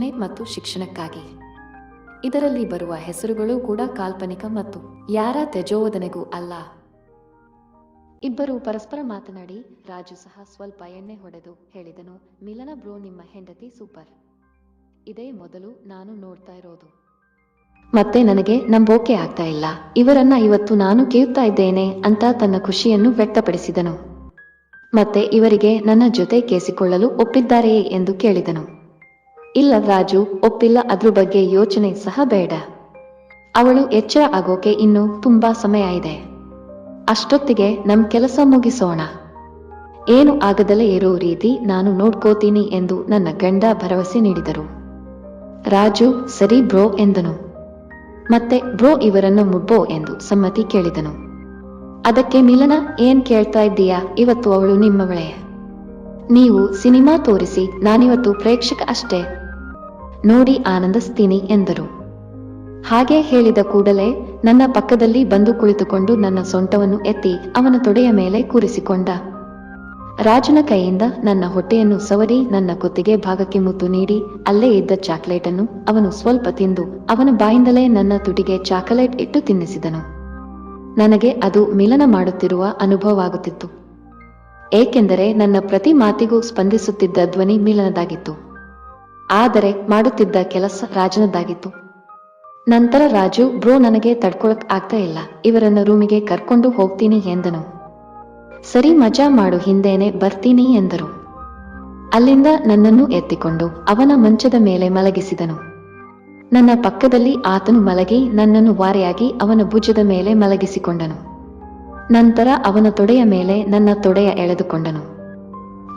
ಮನೆ ಮತ್ತು ಶಿಕ್ಷಣಕ್ಕಾಗಿ. ಇದರಲ್ಲಿ ಬರುವ ಹೆಸರುಗಳು ಕೂಡ ಕಾಲ್ಪನಿಕ ಮತ್ತು ಯಾರ ತೆಜೋವದನೆಗೂ ಅಲ್ಲ. ಇಬ್ಬರು ಪರಸ್ಪರ ಮಾತನಾಡಿ, ರಾಜು ಸಹ ಸ್ವಲ್ಪ ಎಣ್ಣೆ ಹೊಡೆದು ಹೇಳಿದನು. ಮಿಲನ ಬ್ರೋ ನಿಮ್ಮ ಹೆಂಡತಿ ಸೂಪರ್. ಇದೇ ಮೊದಲು ನಾನು ನೋಡ್ತಾ ಇರೋದು. ಮತ್ತೆ ನನಗೆ ನಂಬೋಕೆ ಆಗ್ತಾ ಇಲ್ಲ. ಇವರನ್ನ ಇವತ್ತು ನಾನು ಕೇಳ್ತಾ ಇದ್ದೇನೆ ಅಂತ ತನ್ನ ಖುಷಿಯನ್ನು ವ್ಯಕ್ತಪಡಿಸಿದನು. ಮತ್ತೆ ಇವರಿಗೆ ನನ್ನ ಜೊತೆ ಕೇಸಿಕೊಳ್ಳಲು ಒಪ್ಪಿದ್ದಾರೆಯೇ ಎಂದು ಕೇಳಿದನು. ಇಲ್ಲ ರಾಜು, ಒಪ್ಪಿಲ್ಲ ಅದ್ರ ಬಗ್ಗೆ ಯೋಚನೆ ಸಹ ಬೇಡ. ಅವಳು ಎಚ್ಚರ ಆಗೋಕೆ ಇನ್ನು ತುಂಬಾ ಸಮಯ ಇದೆ. ಅಷ್ಟೊತ್ತಿಗೆ ನಮ್ ಕೆಲಸ ಮುಗಿಸೋಣ. ಏನು ಆಗದಲೇ ಇರೋ ರೀತಿ ನಾನು ನೋಡ್ಕೋತೀನಿ ಎಂದು ನನ್ನ ಗಂಡ ಭರವಸೆ ನೀಡಿದರು. ರಾಜು, ಸರಿ ಬ್ರೋ ಎಂದನು. ಮತ್ತೆ ಬ್ರೋ ಇವರನ್ನು ಮುಡ್ಬೋ ಎಂದು ಸಮ್ಮತಿ ಕೇಳಿದನು. ಅದಕ್ಕೆ ಮಿಲನ, ಏನ್ ಕೇಳ್ತಾ ಇದ್ದೀಯಾ? ಇವತ್ತು ಅವಳು ನಿಮ್ಮವಳೇ. ನೀವು ಸಿನಿಮಾ ತೋರಿಸಿ ನಾನಿವತ್ತು ಪ್ರೇಕ್ಷಕ ಅಷ್ಟೇ. ನೋಡಿ ಆನಂದಿಸ್ತೀನಿ ಎಂದರು. ಹಾಗೆ ಹೇಳಿದ ಕೂಡಲೇ ನನ್ನ ಪಕ್ಕದಲ್ಲಿ ಬಂದು ಕುಳಿತುಕೊಂಡು ನನ್ನ ಸೊಂಟವನ್ನು ಎತ್ತಿ ಅವನ ತೊಡೆಯ ಮೇಲೆ ಕೂರಿಸಿಕೊಂಡ. ರಾಜನ ಕೈಯಿಂದ ನನ್ನ ಹೊಟ್ಟೆಯನ್ನು ಸವರಿ ನನ್ನ ಕುತ್ತಿಗೆ ಭಾಗಕ್ಕೆ ಮುತ್ತು ನೀಡಿ ಅಲ್ಲೇ ಇದ್ದ ಚಾಕ್ಲೇಟನ್ನು ಅವನು ಸ್ವಲ್ಪ ತಿಂದು ಅವನ ಬಾಯಿಂದಲೇ ನನ್ನ ತುಟಿಗೆ ಚಾಕಲೇಟ್ ಇಟ್ಟು ತಿನ್ನಿಸಿದನು. ನನಗೆ ಅದು ಮಿಲನ ಮಾಡುತ್ತಿರುವ ಅನುಭವವಾಗುತ್ತಿತ್ತು. ಏಕೆಂದರೆ ನನ್ನ ಪ್ರತಿ ಮಾತಿಗೂ ಸ್ಪಂದಿಸುತ್ತಿದ್ದ ಧ್ವನಿ ಮಿಲನದಾಗಿತ್ತು. ಆದರೆ ಮಾಡುತ್ತಿದ್ದ ಕೆಲಸ ರಾಜನದ್ದಾಗಿತ್ತು. ನಂತರ ರಾಜು, ಬ್ರೋ ನನಗೆ ತಡ್ಕೊಳಕ್ ಆಗ್ತಾ ಇಲ್ಲ. ಇವರನ್ನು ರೂಮಿಗೆ ಕರ್ಕೊಂಡು ಹೋಗ್ತೀನಿ ಎಂದನು. ಸರಿ ಮಜಾ ಮಾಡು, ಹಿಂದೇನೆ ಬರ್ತೀನಿ ಎಂದರು. ಅಲ್ಲಿಂದ ನನ್ನನ್ನು ಎತ್ತಿಕೊಂಡು ಅವನ ಮಂಚದ ಮೇಲೆ ಮಲಗಿಸಿದನು. ನನ್ನ ಪಕ್ಕದಲ್ಲಿ ಆತನು ಮಲಗಿ ನನ್ನನ್ನು ವಾರೆಯಾಗಿ ಅವನ ಭುಜದ ಮೇಲೆ ಮಲಗಿಸಿಕೊಂಡನು. ನಂತರ ಅವನ ತೊಡೆಯ ಮೇಲೆ ನನ್ನ ತೊಡೆಯ ಎಳೆದುಕೊಂಡನು.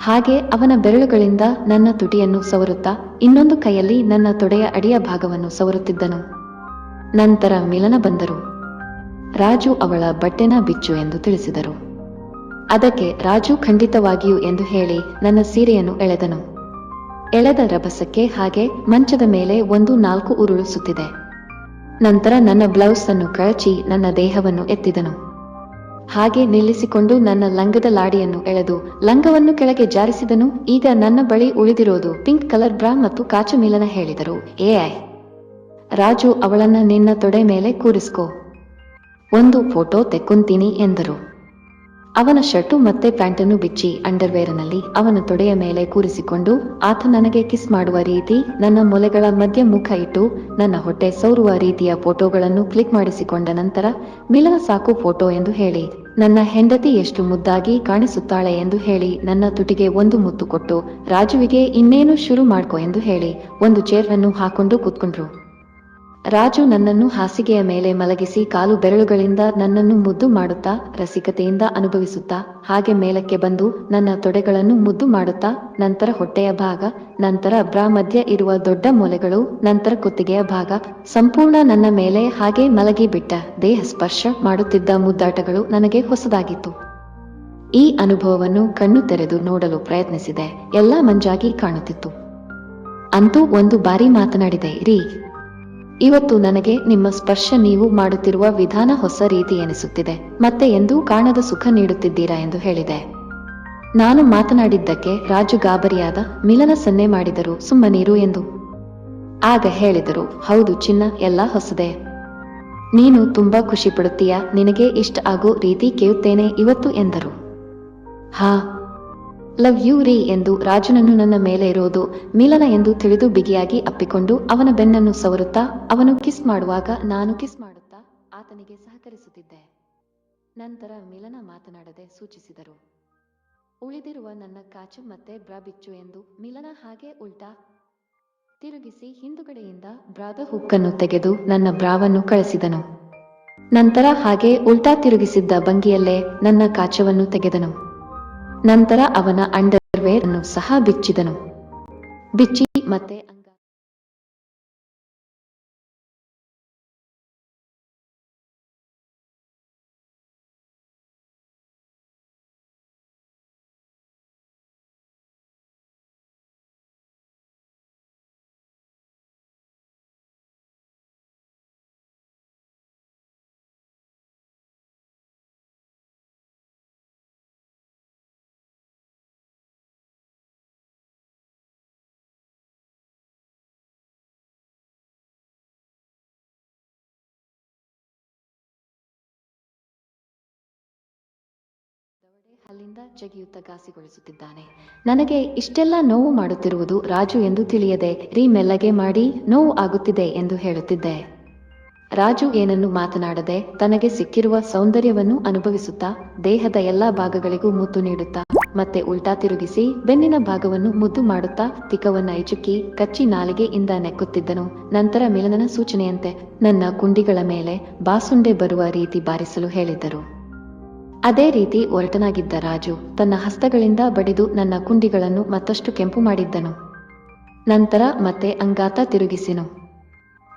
ಹಾಗೆ ಅವನ ಬೆರಳುಗಳಿಂದ ನನ್ನ ತುಟಿಯನ್ನು ಸವರುತ್ತಾ ಇನ್ನೊಂದು ಕೈಯಲ್ಲಿ ನನ್ನ ತೊಡೆಯ ಅಡಿಯ ಭಾಗವನ್ನು ಸವರುತ್ತಿದ್ದನು. ನಂತರ ಮಿಲನ ಬಂದರು. ರಾಜು ಅವಳ ಬಟ್ಟೆನ ಬಿಚ್ಚು ಎಂದು ತಿಳಿಸಿದರು. ಅದಕ್ಕೆ ರಾಜು ಖಂಡಿತವಾಗಿಯೂ ಎಂದು ಹೇಳಿ ನನ್ನ ಸೀರೆಯನ್ನು ಎಳೆದನು. ಎಳೆದ ರಭಸಕ್ಕೆ ಹಾಗೆ ಮಂಚದ ಮೇಲೆ ಒಂದು ನಾಲ್ಕು ಉರುಳಿಸುತ್ತಿದೆ ನಂತರ ನನ್ನ ಬ್ಲೌಸ್ ಅನ್ನು ಕಳಚಿ ನನ್ನ ದೇಹವನ್ನು ಎತ್ತಿದನು. ಹಾಗೆ ನಿಲ್ಲಿಸಿಕೊಂಡು ನನ್ನ ಲಂಗದ ಲಾಡಿಯನ್ನು ಎಳೆದು ಲಂಗವನ್ನು ಕೆಳಗೆ ಜಾರಿಸಿದನು. ಈಗ ನನ್ನ ಬಳಿ ಉಳಿದಿರೋದು ಪಿಂಕ್ ಕಲರ್ ಬ್ರಾ ಮತ್ತು ಕಾಚು ಮಿಲನ ಹೇಳಿದರು. ಎಐ ರಾಜು ಅವಳನ್ನ ನಿನ್ನ ತೊಡೆ ಮೇಲೆ ಕೂರಿಸ್ಕೋ. ಒಂದು ಫೋಟೋ ತೆಕ್ಕೊಂತೀನಿ ಎಂದರು. ಅವನ ಶರ್ಟು ಮತ್ತೆ ಪ್ಯಾಂಟನ್ನು ಬಿಚ್ಚಿ ಅಂಡರ್ವೇರ್ನಲ್ಲಿ ಅವನ ತೊಡೆಯ ಮೇಲೆ ಕೂರಿಸಿಕೊಂಡು, ಆತ ನನಗೆ ಕಿಸ್ ಮಾಡುವ ರೀತಿ, ನನ್ನ ಮೊಲೆಗಳ ಮಧ್ಯ ಮುಖ ಇಟ್ಟು, ನನ್ನ ಹೊಟ್ಟೆ ಸೌರುವ ರೀತಿಯ ಫೋಟೋಗಳನ್ನು ಕ್ಲಿಕ್ ಮಾಡಿಸಿಕೊಂಡ ನಂತರ ಮಿಲನ ಸಾಕು ಫೋಟೋ ಎಂದು ಹೇಳಿ. ನನ್ನ ಹೆಂಡತಿ ಎಷ್ಟು ಮುದ್ದಾಗಿ ಕಾಣಿಸುತ್ತಾಳೆ ಎಂದು ಹೇಳಿ, ನನ್ನ ತುಟಿಗೆ ಒಂದು ಮುತ್ತು ಕೊಟ್ಟು, ರಾಜುವಿಗೆ ಇನ್ನೇನು ಶುರು ಮಾಡ್ಕೊ ಎಂದು ಹೇಳಿ, ಒಂದು ಚೇರ್ ಅನ್ನು ಹಾಕೊಂಡು ಕೂತ್ಕೊಂಡ್ರು. ರಾಜು ನನ್ನನ್ನು ಹಾಸಿಗೆಯ ಮೇಲೆ ಮಲಗಿಸಿ ಕಾಲು ಬೆರಳುಗಳಿಂದ ನನ್ನನ್ನು ಮುದ್ದು ಮಾಡುತ್ತಾ, ರಸಿಕತೆಯಿಂದ ಅನುಭವಿಸುತ್ತಾ, ಹಾಗೆ ಮೇಲಕ್ಕೆ ಬಂದು ನನ್ನ ತೊಡೆಗಳನ್ನು ಮುದ್ದು ಮಾಡುತ್ತಾ, ನಂತರ ಹೊಟ್ಟೆಯ ಭಾಗ, ನಂತರ ಬ್ರಾ ಮಧ್ಯ ಇರುವ ದೊಡ್ಡ ಮೊಲೆಗಳು, ನಂತರ ಕುತ್ತಿಗೆಯ ಭಾಗ, ಸಂಪೂರ್ಣ ನನ್ನ ಮೇಲೆ ಹಾಗೆ ಮಲಗಿ ಬಿಟ್ಟ ದೇಹ ಸ್ಪರ್ಶ ಮಾಡುತ್ತಿದ್ದ ಮುದ್ದಾಟಗಳು ನನಗೆ ಹೊಸದಾಗಿತ್ತು. ಈ ಅನುಭವವನ್ನು ಕಣ್ಣು ತೆರೆದು ನೋಡಲು ಪ್ರಯತ್ನಿಸಿದೆ, ಎಲ್ಲ ಮಂಜಾಗಿ ಕಾಣುತ್ತಿತ್ತು. ಅಂತೂ ಒಂದು ಬಾರಿ ಮಾತನಾಡಿದೆ, ರೀ ಇವತ್ತು ನನಗೆ ನಿಮ್ಮ ಸ್ಪರ್ಶ ನೀವು ಮಾಡುತ್ತಿರುವ ವಿಧಾನ ಹೊಸ ರೀತಿ ಎನಿಸುತ್ತಿದೆ. ಮತ್ತೆ ಎಂದೂ ಕಾಣದ ಸುಖ ನೀಡುತ್ತಿದ್ದೀರಾ ಎಂದು ಹೇಳಿದೆ. ನಾನು ಮಾತನಾಡಿದ್ದಕ್ಕೆ ರಾಜು ಗಾಬರಿಯಾದ ಮಿಲನ ಸನ್ನೆ ಮಾಡಿದರು ಸುಮ್ಮನೀರು ಎಂದು. ಆಗ ಹೇಳಿದರು, ಹೌದು ಚಿನ್ನ, ಎಲ್ಲ ಹೊಸದೇ. ನೀನು ತುಂಬಾ ಖುಷಿ ಪಡುತ್ತೀಯಾ? ನಿನಗೆ ಇಷ್ಟ ಆಗೋ ರೀತಿ ಕೇಳುತ್ತೇನೆ ಇವತ್ತು ಎಂದರು. ಹಾ ಲವ್ ಯು ರೀ ಎಂದು ರಾಜನನ್ನು ನನ್ನ ಮೇಲೆ ಇರೋದು, ಮಿಲನ ಎಂದು ತಿಳಿದು ಬಿಗಿಯಾಗಿ ಅಪ್ಪಿಕೊಂಡು ಅವನ ಬೆನ್ನನ್ನು ಸವರುತ್ತಾ, ಅವನು ಕಿಸ್ ಮಾಡುವಾಗ ನಾನು ಕಿಸ್ ಮಾಡುತ್ತಾ, ಆತನಿಗೆ ಸಹಕರಿಸುತ್ತಿದ್ದೆ. ನಂತರ ಮಿಲನ ಮಾತನಾಡದೆ ಸೂಚಿಸಿದರು. ಉಳಿದಿರುವ ನನ್ನ ಕಾಚು ಮತ್ತೆ ಬ್ರಾ ಬಿಚ್ಚು ಎಂದು ಮಿಲನ ಹಾಗೆ ಉಲ್ಟಾ ತಿರುಗಿಸಿ ಹಿಂದುಗಡೆಯಿಂದ ಬ್ರಾದ ಹುಕ್ಕನ್ನು ತೆಗೆದು ನನ್ನ ಬ್ರಾವನ್ನು ಕಳಿಸಿದನು. ನಂತರ ಹಾಗೆ ಉಲ್ಟಾ ತಿರುಗಿಸಿದ್ದ ಭಂಗಿಯಲ್ಲೇ ನನ್ನ ಕಾಚವನ್ನು ತೆಗೆದನು. ನಂತರ ಅವನ ಅಂಡರ್ವೇರ್ ಅನ್ನು ಸಹ ಬಿಚ್ಚಿದನು. ಬಿಚ್ಚಿ ಮತ್ತೆ ಅಲ್ಲಿಂದ ಜಗಿಯುತ್ತ ಘಾಸಿಗೊಳಿಸುತ್ತಿದ್ದಾನೆ. ನನಗೆ ಇಷ್ಟೆಲ್ಲ ನೋವು ಮಾಡುತ್ತಿರುವುದು ರಾಜು ಎಂದು ತಿಳಿಯದೆ ರೀ ಮೆಲ್ಲಗೆ ಮಾಡಿ ನೋವು ಆಗುತ್ತಿದೆ ಎಂದು ಹೇಳುತ್ತಿದ್ದೆ. ರಾಜು ಏನನ್ನು ಮಾತನಾಡದೆ ತನಗೆ ಸಿಕ್ಕಿರುವ ಸೌಂದರ್ಯವನ್ನು ಅನುಭವಿಸುತ್ತಾ ದೇಹದ ಎಲ್ಲಾ ಭಾಗಗಳಿಗೂ ಮುದ್ದು ನೀಡುತ್ತಾ ಮತ್ತೆ ಉಲ್ಟಾ ತಿರುಗಿಸಿ ಬೆನ್ನಿನ ಭಾಗವನ್ನು ಮುದ್ದು ಮಾಡುತ್ತಾ ತಿಕವನ್ನ ಇಚುಕಿ ಕಚ್ಚಿ ನಾಲಿಗೆಯಿಂದ ನೆಕ್ಕುತ್ತಿದ್ದನು. ನಂತರ ಮಿಲನನ ಸೂಚನೆಯಂತೆ ನನ್ನ ಕುಂಡಿಗಳ ಮೇಲೆ ಬಾಸುಂಡೆ ಬರುವ ರೀತಿ ಬಾರಿಸಲು ಹೇಳಿದ್ದರು ಅದೇ ರೀತಿ ಒರಟನಾಗಿದ್ದ ರಾಜು ತನ್ನ ಹಸ್ತಗಳಿಂದ ಬಡಿದು ನನ್ನ ಕುಂಡಿಗಳನ್ನು ಮತ್ತಷ್ಟು ಕೆಂಪು ಮಾಡಿದ್ದನು. ನಂತರ ಮತ್ತೆ ಅಂಗಾತ ತಿರುಗಿಸಿನು.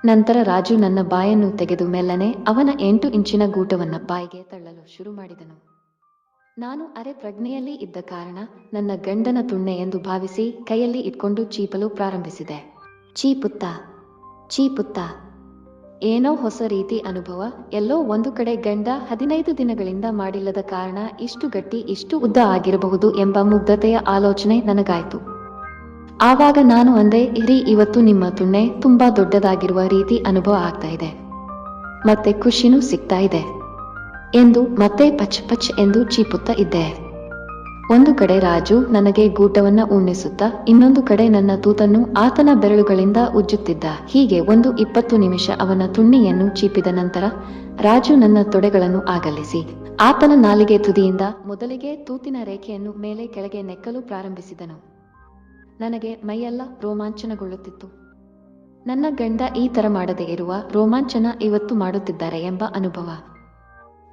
ನಂತರ ರಾಜು ನನ್ನ ಬಾಯನ್ನು ತೆಗೆದು ಮೆಲ್ಲನೆ ಅವನ ಎಂಟು ಇಂಚಿನ ಗೂಟವನ್ನು ಬಾಯಿಗೆ ತಳ್ಳಲು ಶುರು ಮಾಡಿದನು. ನಾನು ಅರೆ ಪ್ರಜ್ಞೆಯಲ್ಲಿ ಇದ್ದ ಕಾರಣ ನನ್ನ ಗಂಡನ ತುಣ್ಣೆ ಎಂದು ಭಾವಿಸಿ ಕೈಯಲ್ಲಿ ಇಟ್ಕೊಂಡು ಚೀಪಲು ಪ್ರಾರಂಭಿಸಿದೆ. ಚೀಪುತ್ತ ಚೀಪುತ್ತ ಏನೋ ಹೊಸ ರೀತಿ ಅನುಭವ, ಎಲ್ಲೋ ಒಂದು ಕಡೆ ಗಂಡ ಹದಿನೈದು ದಿನಗಳಿಂದ ಮಾಡಿಲ್ಲದ ಕಾರಣ ಇಷ್ಟು ಗಟ್ಟಿ, ಇಷ್ಟು ಉದ್ದ ಆಗಿರಬಹುದು ಎಂಬ ಮುಗ್ಧತೆಯ ಆಲೋಚನೆ ನನಗಾಯ್ತು. ಆವಾಗ ನಾನು ಅಂದೆ, ಇರಿ, ಇವತ್ತು ನಿಮ್ಮ ತುಣ್ಣೆ ತುಂಬಾ ದೊಡ್ಡದಾಗಿರುವ ರೀತಿ ಅನುಭವ ಆಗ್ತಾ ಇದೆ. ಮತ್ತೆ ಖುಷಿನೂ ಸಿಗ್ತಾ ಇದೆ ಎಂದು ಮತ್ತೆ ಪಚ್ ಪಚ್ ಎಂದು ಚೀಪುತ್ತಾ ಇದ್ದೆ. ಒಂದು ಕಡೆ ರಾಜು ನನಗೆ ಗೂಟವನ್ನ ಉಣ್ಣಿಸುತ್ತ, ಇನ್ನೊಂದು ಕಡೆ ನನ್ನ ತೂತನ್ನು ಆತನ ಬೆರಳುಗಳಿಂದ ಉಜ್ಜುತ್ತಿದ್ದ. ಹೀಗೆ ಒಂದು ಇಪ್ಪತ್ತು ನಿಮಿಷ ಅವನ ತುಣ್ಣಿಯನ್ನು ಚೀಪಿದ ನಂತರ ರಾಜು ನನ್ನ ತೊಡೆಗಳನ್ನು ಆಗಲಿಸಿ. ಆತನ ನಾಲಿಗೆ ತುದಿಯಿಂದ ಮೊದಲಿಗೆ ತೂತಿನ ರೇಖೆಯನ್ನು ಮೇಲೆ ಕೆಳಗೆ ನೆಕ್ಕಲು ಪ್ರಾರಂಭಿಸಿದನು. ನನಗೆ ಮೈಯೆಲ್ಲ ರೋಮಾಂಚನಗೊಳ್ಳುತ್ತಿತ್ತು. ನನ್ನ ಗಂಡ ಈ ತರ ಮಾಡದೇ ಇರುವ ರೋಮಾಂಚನ ಇವತ್ತು ಮಾಡುತ್ತಿದ್ದಾರೆ ಎಂಬ ಅನುಭವ.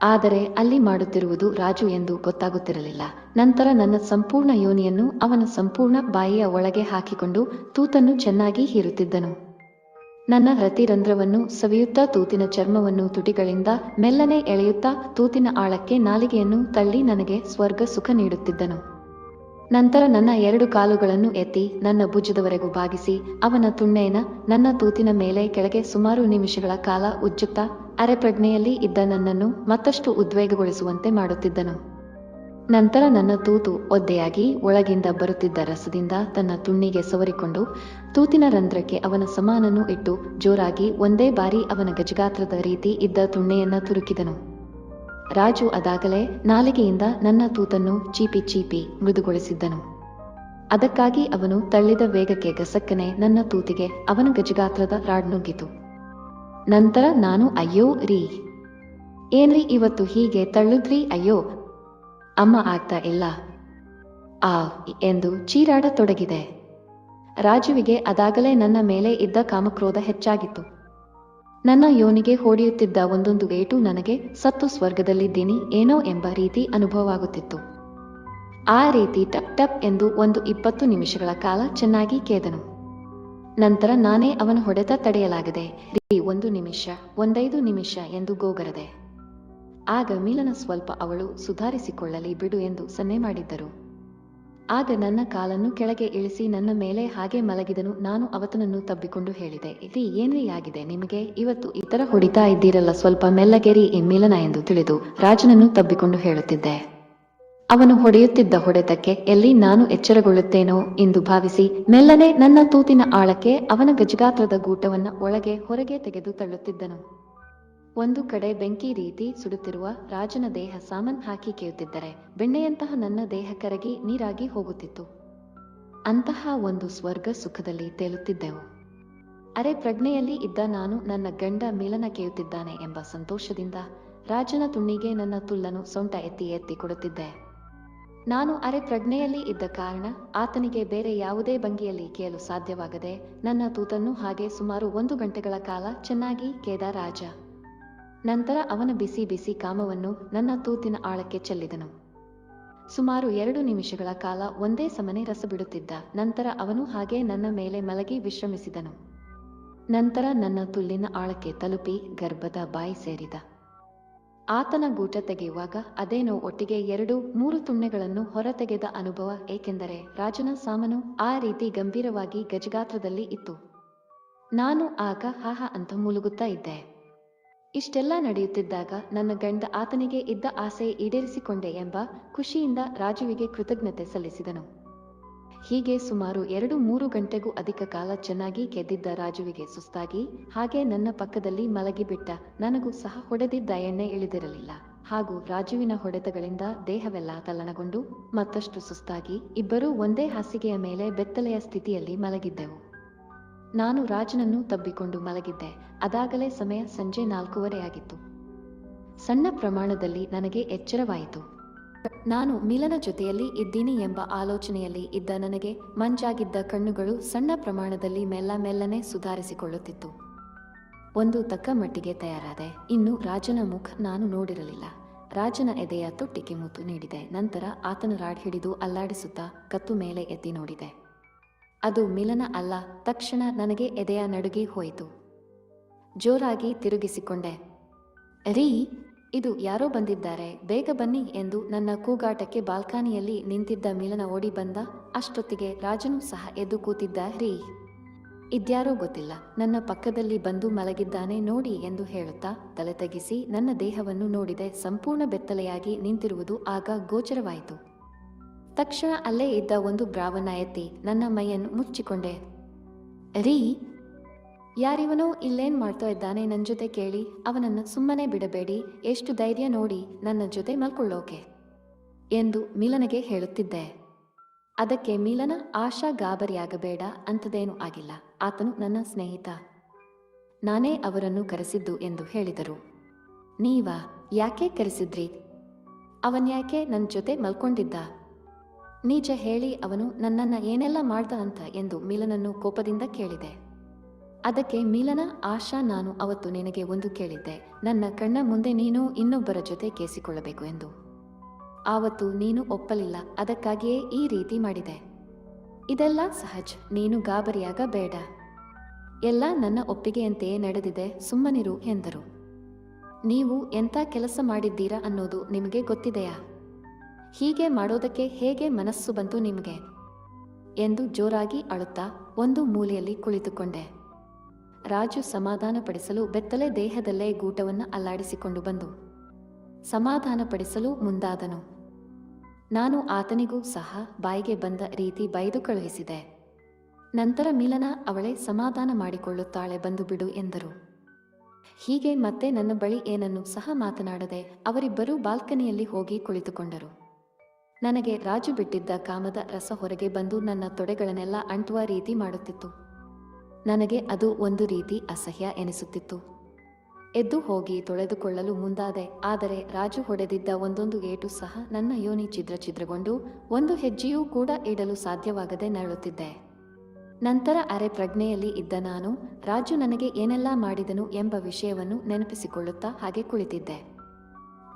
ಆದರೆ ಅಲ್ಲಿ ಮಾಡುತ್ತಿರುವುದು ರಾಜು ಎಂದು ಗೊತ್ತಾಗುತ್ತಿರಲಿಲ್ಲ. ನಂತರ ನನ್ನ ಸಂಪೂರ್ಣ ಯೋನಿಯನ್ನು ಅವನ ಸಂಪೂರ್ಣ ಬಾಯಿಯ ಒಳಗೆ ಹಾಕಿಕೊಂಡು ತೂತನ್ನು ಚೆನ್ನಾಗಿ ಹೀರುತ್ತಿದ್ದನು. ನನ್ನ ರತಿರಂಧ್ರವನ್ನು ಸವಿಯುತ್ತಾ ತೂತಿನ ಚರ್ಮವನ್ನು ತುಟಿಗಳಿಂದ ಮೆಲ್ಲನೆ ಎಳೆಯುತ್ತಾ ತೂತಿನ ಆಳಕ್ಕೆ ನಾಲಿಗೆಯನ್ನು ತಳ್ಳಿ ನನಗೆ ಸ್ವರ್ಗ ಸುಖ ನೀಡುತ್ತಿದ್ದನು. ನಂತರ ನನ್ನ ಎರಡು ಕಾಲುಗಳನ್ನು ಎತ್ತಿ ನನ್ನ ಭುಜದವರೆಗೂ ಬಾಗಿಸಿ ಅವನ ತುಣ್ಣೆಯನ ನನ್ನ ತೂತಿನ ಮೇಲೆ ಕೆಳಗೆ ಸುಮಾರು ನಿಮಿಷಗಳ ಕಾಲ ಉಜ್ಜುತ್ತಾ ಅರೆಪ್ರಜ್ಞೆಯಲ್ಲಿ ಇದ್ದ ನನ್ನನ್ನು ಮತ್ತಷ್ಟು ಉದ್ವೇಗಗೊಳಿಸುವಂತೆ ಮಾಡುತ್ತಿದ್ದನು. ನಂತರ ನನ್ನ ತೂತು ಒದ್ದೆಯಾಗಿ ಒಳಗಿಂದ ಬರುತ್ತಿದ್ದ ರಸದಿಂದ ತನ್ನ ತುಣ್ಣಿಗೆ ಸವರಿಕೊಂಡು ತೂತಿನ ರಂಧ್ರಕ್ಕೆ ಅವನ ಸಮಾನನ್ನು ಇಟ್ಟು ಜೋರಾಗಿ ಒಂದೇ ಬಾರಿ ಅವನ ಗಜಗಾತ್ರದ ರೀತಿ ಇದ್ದ ತುಣ್ಣೆಯನ್ನ ತುರುಕಿದನು. ರಾಜು ಅದಾಗಲೇ ನಾಲಿಗೆಯಿಂದ ನನ್ನ ತೂತನ್ನು ಚೀಪಿ ಚೀಪಿ ಮೃದುಗೊಳಿಸಿದ್ದನು. ಅದಕ್ಕಾಗಿ ಅವನು ತಳ್ಳಿದ ವೇಗಕ್ಕೆ ಗಸಕ್ಕನೆ ನನ್ನ ತೂತಿಗೆ ಅವನ ಗಜಗಾತ್ರದ ರಾಡ್ ನುಗ್ಗಿತು. ನಂತರ ನಾನು, ಅಯ್ಯೋ, ರೀ. ಏನ್ರಿ, ಇವತ್ತು ಹೀಗೆ ತಳ್ಳುದ್ರಿ? ಅಯ್ಯೋ, ಅಮ್ಮ ಆಗ್ತಾ ಇಲ್ಲ. ಆ, ಎಂದು ಚೀರಾಡತೊಡಗಿದೆ ರಾಜುವಿಗೆ ಅದಾಗಲೇ ನನ್ನ ಮೇಲೆ ಇದ್ದ ಕಾಮಕ್ರೋಧ ಹೆಚ್ಚಾಗಿತ್ತು. ನನ್ನ ಯೋನಿಗೆ ಹೊಡೆಯುತ್ತಿದ್ದ ಒಂದೊಂದು ಏಟು ನನಗೆ ಸತ್ತು ಸ್ವರ್ಗದಲ್ಲಿದ್ದೀನಿ, ಏನೋ ಎಂಬ ರೀತಿ ಅನುಭವವಾಗುತ್ತಿತ್ತು. ಆ ರೀತಿ ಟಪ್ ಟಪ್ ಎಂದು ಒಂದು ಇಪ್ಪತ್ತು ನಿಮಿಷಗಳ ಕಾಲ ಚೆನ್ನಾಗಿ ಕೇದನು. ನಂತರ ನಾನೇ ಅವನ ಹೊಡೆತ ತಡೆಯಲಾಗದೆ. ಒಂದು ನಿಮಿಷ, ಒಂದೈದು ನಿಮಿಷ ಎಂದು ಗೋಗರದೆ. ಆಗ ಮಿಲನ ಸ್ವಲ್ಪ ಅವಳು ಸುಧಾರಿಸಿಕೊಳ್ಳಲಿ ಬಿಡು ಎಂದು ಸನ್ನೆ ಮಾಡಿದ್ದರು. ಆಗ ನನ್ನ ಕಾಲನ್ನು ಕೆಳಗೆ ಇಳಿಸಿ ನನ್ನ ಮೇಲೆ ಹಾಗೆ ಮಲಗಿದನು, ನಾನು ಅವತನನ್ನು ತಬ್ಬಿಕೊಂಡು ಹೇಳಿದೆ, ಇಲ್ಲಿ ಏನೇ ಆಗಿದೆ ನಿಮಗೆ? ಇವತ್ತು ಇತರ ತರ ಹೊಡಿತಾ ಇದ್ದೀರಲ್ಲ, ಸ್ವಲ್ಪ ಮೆಲ್ಲಗೆರಿ ಈ ಮಿಲನ ಎಂದು ತಿಳಿದು ರಾಜನನ್ನು ತಬ್ಬಿಕೊಂಡು ಹೇಳುತ್ತಿದ್ದೆ. ಅವನು ಹೊಡೆಯುತ್ತಿದ್ದ ಹೊಡೆತಕ್ಕೆ ಎಲ್ಲಿ ನಾನು ಎಚ್ಚರಗೊಳ್ಳುತ್ತೇನೋ ಎಂದು ಭಾವಿಸಿ ಮೆಲ್ಲನೆ ನನ್ನ ತೂತಿನ ಆಳಕ್ಕೆ ಅವನ ಗಜಗಾತ್ರದ ಗೂಟವನ್ನ ಒಳಗೆ ಹೊರಗೆ ತೆಗೆದು ತಳ್ಳುತ್ತಿದ್ದನು. ಒಂದು ಕಡೆ ಬೆಂಕಿ ರೀತಿ ಸುಡುತ್ತಿರುವ ರಾಜನ ದೇಹ ಸಾಮನ್ ಹಾಕಿ ಕೇಳುತ್ತಿದ್ದರೆ ಬೆಣ್ಣೆಯಂತಹ ನನ್ನ ದೇಹ ಕರಗಿ ನೀರಾಗಿ ಹೋಗುತ್ತಿತ್ತು. ಅಂತಹ ಒಂದು ಸ್ವರ್ಗ ಸುಖದಲ್ಲಿ ತೇಲುತ್ತಿದ್ದೆವು. ಅರೆ ಪ್ರಜ್ಞೆಯಲ್ಲಿ ಇದ್ದ ನಾನು ನನ್ನ ಗಂಡ ಮೇಲನ ಕೇಳುತ್ತಿದ್ದಾನೆ ಎಂಬ ಸಂತೋಷದಿಂದ ರಾಜನ ತುಣ್ಣಿಗೆ ನನ್ನ ತುಲ್ಲನು ಸೊಂಟ ಎತ್ತಿ ಎತ್ತಿ ಕೊಡುತ್ತಿದ್ದೆ. ನಾನು ಅರೆ ಪ್ರಜ್ಞೆಯಲ್ಲಿ ಇದ್ದ ಕಾರಣ ಆತನಿಗೆ ಬೇರೆ ಯಾವುದೇ ಭಂಗಿಯಲ್ಲಿ ಕೇಳಲು ಸಾಧ್ಯವಾಗದೆ ನನ್ನ ತೂತನ್ನು ಹಾಗೆ ಸುಮಾರು ಒಂದು ಗಂಟೆಗಳ ಕಾಲ ಚೆನ್ನಾಗಿ ಕೇದ ರಾಜ. ನಂತರ ಅವನ ಬಿಸಿ ಬಿಸಿ ಕಾಮವನ್ನು ನನ್ನ ತೂತಿನ ಆಳಕ್ಕೆ ಚೆಲ್ಲಿದನು. ಸುಮಾರು ಎರಡು ನಿಮಿಷಗಳ ಕಾಲ ಒಂದೇ ಸಮನೆ ರಸ ಬಿಡುತ್ತಿದ್ದ ನಂತರ ಅವನು ಹಾಗೆ ನನ್ನ ಮೇಲೆ ಮಲಗಿ ವಿಶ್ರಮಿಸಿದನು. ನಂತರ ನನ್ನ ತುಲ್ಲಿನ ಆಳಕ್ಕೆ ತಲುಪಿ ಗರ್ಭದ ಬಾಯಿ ಸೇರಿದ. ಆತನ ಗೂಟ ತೆಗೆಯುವಾಗ ಅದೇನೋ ಒಟ್ಟಿಗೆ ಎರಡು, ಮೂರು ತುಣ್ಣೆಗಳನ್ನು ಹೊರತೆಗೆದ ಅನುಭವ ಏಕೆಂದರೆ ರಾಜನ ಸಾಮನು ಆ ರೀತಿ ಗಂಭೀರವಾಗಿ ಗಜಗಾತ್ರದಲ್ಲಿ ಇತ್ತು. ನಾನು ಆಗ ಹಾಹ ಅಂತ ಮುಳುಗುತ್ತಾ ಇದ್ದೆ. ಇಷ್ಟೆಲ್ಲ ನಡೆಯುತ್ತಿದ್ದಾಗ ನನ್ನ ಗಂಡ ಆತನಿಗೆ ಇದ್ದ ಆಸೆ ಈಡೇರಿಸಿಕೊಂಡೆ ಎಂಬ ಖುಷಿಯಿಂದ ರಾಜುವಿಗೆ ಕೃತಜ್ಞತೆ ಸಲ್ಲಿಸಿದನು. ಹೀಗೆ ಸುಮಾರು ಎರಡು ಮೂರು ಗಂಟೆಗೂ ಅಧಿಕ ಕಾಲ ಚೆನ್ನಾಗಿ ಕೆದ್ದಿದ್ದ ರಾಜುವಿಗೆ ಸುಸ್ತಾಗಿ, ಹಾಗೆ ನನ್ನ ಪಕ್ಕದಲ್ಲಿ ಮಲಗಿಬಿಟ್ಟ ನನಗೂ ಸಹ ಹೊಡೆದಿದ್ದ ಎಣ್ಣೆ ಇಳಿದಿರಲಿಲ್ಲ. ಹಾಗೂ ರಾಜುವಿನ ಹೊಡೆತಗಳಿಂದ ದೇಹವೆಲ್ಲ ತಲ್ಲಣಗೊಂಡು ಮತ್ತಷ್ಟು ಸುಸ್ತಾಗಿ ಇಬ್ಬರೂ ಒಂದೇ ಹಾಸಿಗೆಯ ಮೇಲೆ ಬೆತ್ತಲೆಯ ಸ್ಥಿತಿಯಲ್ಲಿ ಮಲಗಿದ್ದೆವು. ನಾನು ರಾಜನನ್ನು ತಬ್ಬಿಕೊಂಡು ಮಲಗಿದ್ದೆ. ಅದಾಗಲೇ ಸಮಯ ಸಂಜೆ ನಾಲ್ಕೂವರೆ ಆಗಿತ್ತು. ಸಣ್ಣ ಪ್ರಮಾಣದಲ್ಲಿ ನನಗೆ ಎಚ್ಚರವಾಯಿತು. ನಾನು ಮಿಲನ ಜೊತೆಯಲ್ಲಿ ಇದ್ದೀನಿ ಎಂಬ ಆಲೋಚನೆಯಲ್ಲಿ ಇದ್ದ ನನಗೆ ಮಂಜಾಗಿದ್ದ ಕಣ್ಣುಗಳು ಸಣ್ಣ ಪ್ರಮಾಣದಲ್ಲಿ ಮೆಲ್ಲ ಮೆಲ್ಲನೆ ಸುಧಾರಿಸಿಕೊಳ್ಳುತ್ತಿತ್ತು. ಒಂದು ತಕ್ಕ ಮಟ್ಟಿಗೆ ತಯಾರಾದೆ. ಇನ್ನು ರಾಜನ ಮುಖ ನಾನು ನೋಡಿರಲಿಲ್ಲ. ರಾಜನ ಎದೆಯ ತೊಟ್ಟಿಗೆ ಮುತ್ತು ನೀಡಿದೆ. ನಂತರ ಆತನ ರಾಡ್ ಹಿಡಿದು ಅಲ್ಲಾಡಿಸುತ್ತಾ ಕತ್ತು ಮೇಲೆ ಎತ್ತಿ ನೋಡಿದೆ. ಅದು ಮಿಲನ ಅಲ್ಲ, ತಕ್ಷಣ ನನಗೆ ಎದೆಯ ನಡುಗಿ ಹೋಯಿತು. ಜೋರಾಗಿ ತಿರುಗಿಸಿಕೊಂಡೆ. ರೀ ಇದು ಯಾರೋ ಬಂದಿದ್ದಾರೆ, ಬೇಗ ಬನ್ನಿ ಎಂದು ನನ್ನ ಕೂಗಾಟಕ್ಕೆ ಬಾಲ್ಕನಿಯಲ್ಲಿ ನಿಂತಿದ್ದ ಮಿಲನ ಓಡಿ ಬಂದ. ಅಷ್ಟೊತ್ತಿಗೆ ರಾಜನು ಸಹ ಎದ್ದು ಕೂತಿದ್ದ ರೀ ಇದ್ಯಾರೋ ಗೊತ್ತಿಲ್ಲ, ನನ್ನ ಪಕ್ಕದಲ್ಲಿ ಬಂದು ಮಲಗಿದ್ದಾನೆ ನೋಡಿ ಎಂದು ಹೇಳುತ್ತಾ ತಲೆ ತಗ್ಗಿಸಿ ನನ್ನ ದೇಹವನ್ನು ನೋಡಿದೆ, ಸಂಪೂರ್ಣ ಬೆತ್ತಲೆಯಾಗಿ ನಿಂತಿರುವುದು ಆಗ ಗೋಚರವಾಯಿತು. ತಕ್ಷಣ ಅಲ್ಲೇ ಇದ್ದ ಒಂದು ಬ್ರಾವನ ಎತ್ತಿ ನನ್ನ ಮೈಯನ್ನು ಮುಚ್ಚಿಕೊಂಡೆ. ರೀ ಯಾರಿವನೋ ಇಲ್ಲೇನ್ ಮಾಡ್ತಾ ಇದ್ದಾನೆ ನನ್ನ ಜೊತೆ ಕೇಳಿ, ಅವನನ್ನು ಸುಮ್ಮನೆ ಬಿಡಬೇಡಿ, ಎಷ್ಟು ಧೈರ್ಯ ನೋಡಿ ನನ್ನ ಜೊತೆ ಮಲ್ಕೊಳ್ಳೋಕೆ ಎಂದು ಮಿಲನಿಗೆ ಹೇಳುತ್ತಿದ್ದೆ. ಅದಕ್ಕೆ ಮಿಲನ ಆಶಾ ಗಾಬರಿಯಾಗಬೇಡ ಅಂಥದೇನೂ ಆಗಿಲ್ಲ, ಆತನು ನನ್ನ ಸ್ನೇಹಿತ. ನಾನೇ ಅವರನ್ನು ಕರೆಸಿದ್ದು ಎಂದು ಹೇಳಿದರು. ನೀವಾ, ಯಾಕೆ ಕರೆಸಿದ್ರಿ? ಅವನ್ಯಾಕೆ ನನ್ನ ಜೊತೆ ಮಲ್ಕೊಂಡಿದ್ದ? ನಿಜ ಹೇಳಿ ಅವನು ನನ್ನನ್ನ ಏನೆಲ್ಲ ಮಾಡ್ದ ಅಂತ ಎಂದು ಮಿಲನನ್ನು ಕೋಪದಿಂದ ಕೇಳಿದೆ. ಅದಕ್ಕೆ ಮಿಲನ, ಆಶಾ, ನಾನು ಅವತ್ತು ನಿನಗೆ ಒಂದು ಕೇಳಿದ್ದೆ. ನನ್ನ ಕಣ್ಣ ಮುಂದೆ ನೀನು ಇನ್ನೊಬ್ಬರ ಜೊತೆ ಕೇಸಿಕೊಳ್ಳಬೇಕು ಎಂದು. ಆವತ್ತು ನೀನು ಒಪ್ಪಲಿಲ್ಲ. ಅದಕ್ಕಾಗಿಯೇ ಈ ರೀತಿ ಮಾಡಿದೆ. ಇದೆಲ್ಲ ಸಹಜ್. ನೀನು ಗಾಬರಿಯಾಗ ಬೇಡ ಎಲ್ಲ ನನ್ನ ಒಪ್ಪಿಗೆಯಂತೆಯೇ ನಡೆದಿದೆ. ಸುಮ್ಮನಿರು ಎಂದರು. ನೀವು ಎಂಥ ಕೆಲಸ ಮಾಡಿದ್ದೀರಾ ಅನ್ನೋದು ನಿಮಗೆ ಗೊತ್ತಿದೆಯಾ? ಹೀಗೆ ಮಾಡೋದಕ್ಕೆ ಹೇಗೆ ಮನಸ್ಸು ಬಂತು ನಿಮಗೆ? ಎಂದು ಜೋರಾಗಿ ಅಳುತ್ತಾ ಒಂದು ಮೂಲೆಯಲ್ಲಿ ಕುಳಿತುಕೊಂಡೆ. ರಾಜು ಸಮಾಧಾನಪಡಿಸಲು ಬೆತ್ತಲೆ ದೇಹದಲ್ಲೇ ಗೂಟವನ್ನು ಅಲ್ಲಾಡಿಸಿಕೊಂಡು ಬಂದು ಸಮಾಧಾನಪಡಿಸಲು ಮುಂದಾದನು. ನಾನು ಆತನಿಗೂ ಸಹ ಬಾಯಿಗೆ ಬಂದ ರೀತಿ ಬೈದು ಕಳುಹಿಸಿದೆ. ನಂತರ ಮಿಲನ ಅವಳೇ ಸಮಾಧಾನ ಮಾಡಿಕೊಳ್ಳುತ್ತಾಳೆ ಬಂದು ಬಿಡು ಎಂದರು. ಹೀಗೆ ಮತ್ತೆ ನನ್ನ ಬಳಿ ಏನನ್ನು ಸಹ ಮಾತನಾಡದೆ ಅವರಿಬ್ಬರೂ ಬಾಲ್ಕನಿಯಲ್ಲಿ ಹೋಗಿ ಕುಳಿತುಕೊಂಡರು. ನನಗೆ ರಾಜು ಬಿಟ್ಟಿದ್ದ ಕಾಮದ ರಸ ಹೊರಗೆ ಬಂದು ನನ್ನ ತೊಡೆಗಳನ್ನೆಲ್ಲ ಅಂಟುವ ರೀತಿ ಮಾಡುತ್ತಿತ್ತು. ನನಗೆ ಅದು ಒಂದು ರೀತಿ ಅಸಹ್ಯ ಎನಿಸುತ್ತಿತ್ತು. ಎದ್ದು ಹೋಗಿ ತೊಳೆದುಕೊಳ್ಳಲು ಮುಂದಾದೆ, ಆದರೆ ರಾಜು ಹೊಡೆದಿದ್ದ ಒಂದೊಂದು ಏಟು ಸಹ ನನ್ನ ಯೋನಿ ಛಿದ್ರ ಛಿದ್ರಗೊಂಡು ಒಂದು ಹೆಜ್ಜೆಯೂ ಕೂಡ ಇಡಲು ಸಾಧ್ಯವಾಗದೆ ನರಳುತ್ತಿದ್ದೆ. ನಂತರ ಅರೆ ಪ್ರಜ್ಞೆಯಲ್ಲಿ ಇದ್ದ ನಾನು, ರಾಜು ನನಗೆ ಏನೆಲ್ಲ ಮಾಡಿದನು ಎಂಬ ವಿಷಯವನ್ನು ನೆನಪಿಸಿಕೊಳ್ಳುತ್ತಾ ಹಾಗೆ ಕುಳಿತಿದ್ದೆ.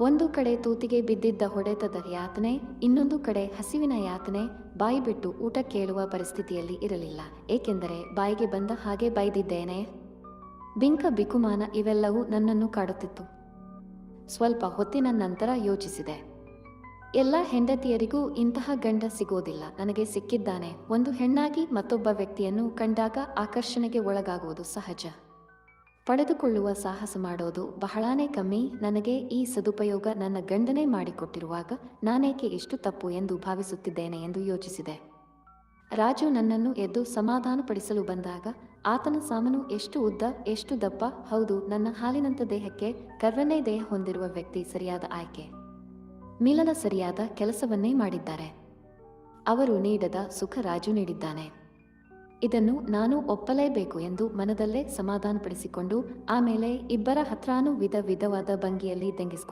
ಒಂದು ಕಡೆ ತೂತಿಗೆ ಬಿದ್ದಿದ್ದ ಹೊಡೆತದ ಯಾತನೆ, ಇನ್ನೊಂದು ಕಡೆ ಹಸಿವಿನ ಯಾತನೆ, ಬಾಯಿ ಬಿಟ್ಟು ಊಟ ಕೇಳುವ ಪರಿಸ್ಥಿತಿಯಲ್ಲಿ ಇರಲಿಲ್ಲ. ಏಕೆಂದರೆ ಬಾಯಿಗೆ ಬಂದ ಹಾಗೆ ಬೈದಿದ್ದೇನೆ. ಬಿಂಕ ಬಿಕುಮಾನ ಇವೆಲ್ಲವೂ ನನ್ನನ್ನು ಕಾಡುತ್ತಿತ್ತು. ಸ್ವಲ್ಪ ಹೊತ್ತಿನ ನಂತರ ಯೋಚಿಸಿದೆ. ಎಲ್ಲ ಹೆಂಡತಿಯರಿಗೂ ಇಂತಹ ಗಂಡ ಸಿಗೋದಿಲ್ಲ. ನನಗೆ ಸಿಕ್ಕಿದ್ದಾನೆ. ಒಂದು ಹೆಣ್ಣಾಗಿ ಮತ್ತೊಬ್ಬ ವ್ಯಕ್ತಿಯನ್ನು ಕಂಡಾಗ ಆಕರ್ಷಣೆಗೆ ಒಳಗಾಗುವುದು ಸಹಜ. ಪಡೆದುಕೊಳ್ಳುವ ಸಾಹಸ ಮಾಡೋದು ಬಹಳಾನೇ ಕಮ್ಮಿ. ನನಗೆ ಈ ಸದುಪಯೋಗ ನನ್ನ ಗಂಡನೇ ಮಾಡಿಕೊಟ್ಟಿರುವಾಗ ನಾನೇಕೆ ಇಷ್ಟು ತಪ್ಪು ಎಂದು ಭಾವಿಸುತ್ತಿದ್ದೇನೆ ಎಂದು ಯೋಚಿಸಿದೆ. ರಾಜು ನನ್ನನ್ನು ಎದ್ದು ಸಮಾಧಾನಪಡಿಸಲು ಬಂದಾಗ ಆತನ ಸಾಮನು ಎಷ್ಟು ಉದ್ದ, ಎಷ್ಟು ದಪ್ಪ, ಹೌದು, ನನ್ನ ಹಾಲಿನಂತ ದೇಹಕ್ಕೆ ಕರ್ವನೇ ದೇಹ ಹೊಂದಿರುವ ವ್ಯಕ್ತಿ ಸರಿಯಾದ ಆಯ್ಕೆ. ಮಿಲನ ಸರಿಯಾದ ಕೆಲಸವನ್ನೇ ಮಾಡಿದ್ದಾರೆ. ಅವರು ನೀಡದ ಸುಖ ರಾಜು ನೀಡಿದ್ದಾನೆ. ಇದನ್ನು ನಾನು ಒಪ್ಪಲೇಬೇಕು ಎಂದು ಮನದಲ್ಲೇ ಸಮಾಧಾನಪಡಿಸಿಕೊಂಡು ಆಮೇಲೆ ಇಬ್ಬರ ಹತ್ರಾನೂ ವಿಧ ವಿಧವಾದ ಭಂಗಿಯಲ್ಲಿ ತೆಂಗಿಸಿಕೊಂಡು